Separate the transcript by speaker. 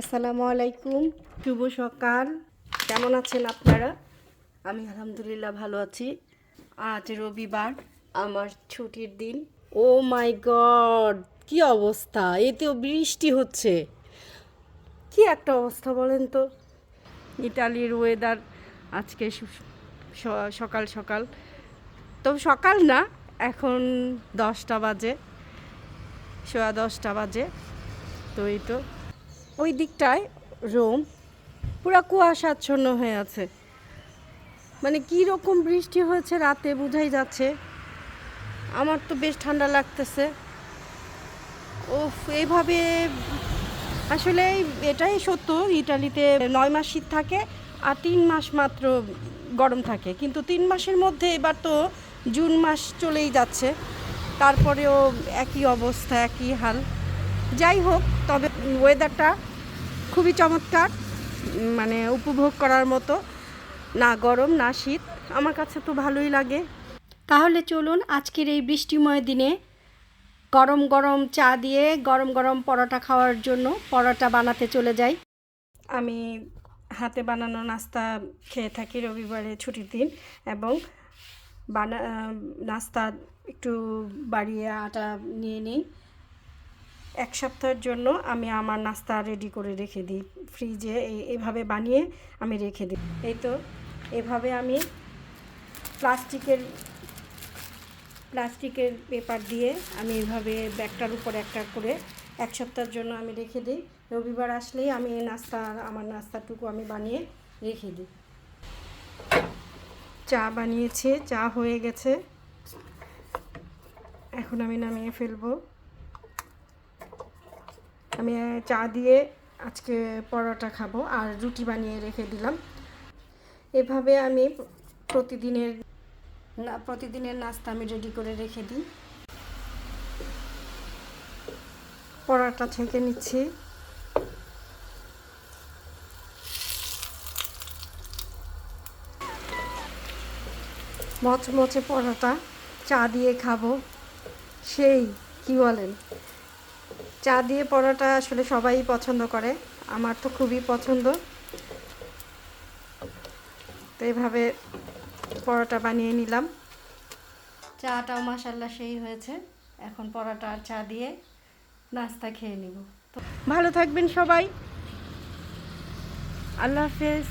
Speaker 1: আসসালামু আলাইকুম। শুভ সকাল। কেমন আছেন আপনারা? আমি আলহামদুলিল্লাহ ভালো আছি। আজ রবিবার। আমার ছুটির দিন। ও মাই গড কি অবস্থা? এতেও বৃষ্টি হচ্ছে। কি একটা অবস্থা বলেন তো? ইটালির ওয়েদার আজকে সকাল সকাল। তো সকাল না এখন দশটা বাজে সোয়া দশটা বাজে। তো এই তো ওই দিকটায় রোম পুরো কুয়াশাচ্ছন্ন হয়ে আছে। মানে কি রকম বৃষ্টি হয়েছে রাতে বোঝাই যাচ্ছে। আমার তো বেশ ঠান্ডা লাগতেছে। ওফ এইভাবে আসলে এটাই সত্য ইটালিতে নয় মাস শীত থাকে আর তিন মাস মাত্র গরম থাকে। কিন্তু তিন মাসের মধ্যে এবার তো জুন মাস চলেই যাচ্ছে। তারপরেও একই অবস্থা, একই হাল। যাই হোক তবে ওয়েদারটা খুবই চমৎকার মানে উপভোগ করার মতো। না গরম না শীত আমার কাছে তো ভালোই লাগে। তাহলে চলুন আজকের এই বৃষ্টিময় দিনে গরম গরম চা দিয়ে গরম গরম পরোটা খাওয়ার জন্য পরোটা বানাতে চলে যাই। আমি হাতে বানানো নাস্তা খেয়ে থাকি রবিবারে ছুটির দিন এবং বানা নাস্তা একটু বাড়িয়ে আটা নিয়ে নিই। এক সপ্তাহের জন্য আমি আমার নাস্তা রেডি করে রেখে দিই। ফ্রিজে এভাবে বানিয়ে আমি রেখে দিই। এই তো, এভাবে আমি প্লাস্টিকের প্লাস্টিকের পেপার দিয়ে আমি এভাবে ব্যাগটার উপর একটা করে এক সপ্তাহের জন্য আমি রেখে দিই। রবিবার আসলেই আমি নাস্তা, আমার নাস্তাটুকু আমি বানিয়ে রেখে দিই। চা বানিয়েছি, চা হয়ে গেছে। এখন আমি নামিয়ে ফেলব। আমি চা দিয়ে আজকে পরোটা খাব আর রুটি বানিয়ে রেখে দিলাম। এভাবে আমি প্রতিদিনের না, প্রতিদিনের নাস্তা আমি রেডি করে রেখে দিই। পরোটা ছেঁকে নিচ্ছি। মচমচে পরোটা চা দিয়ে খাব। সেই, কি বলেন? চা দিয়ে পরোটা আসলে সবাই পছন্দ করে। আমার তো খুবই পছন্দ। তো এভাবে পরোটা বানিয়ে নিলাম। চাটাও মাসাল্লা সেই হয়েছে। এখন পরোটা আর চা দিয়ে নাস্তা খেয়ে নিব। তো ভালো থাকবেন সবাই। আল্লাহ হাফেজ।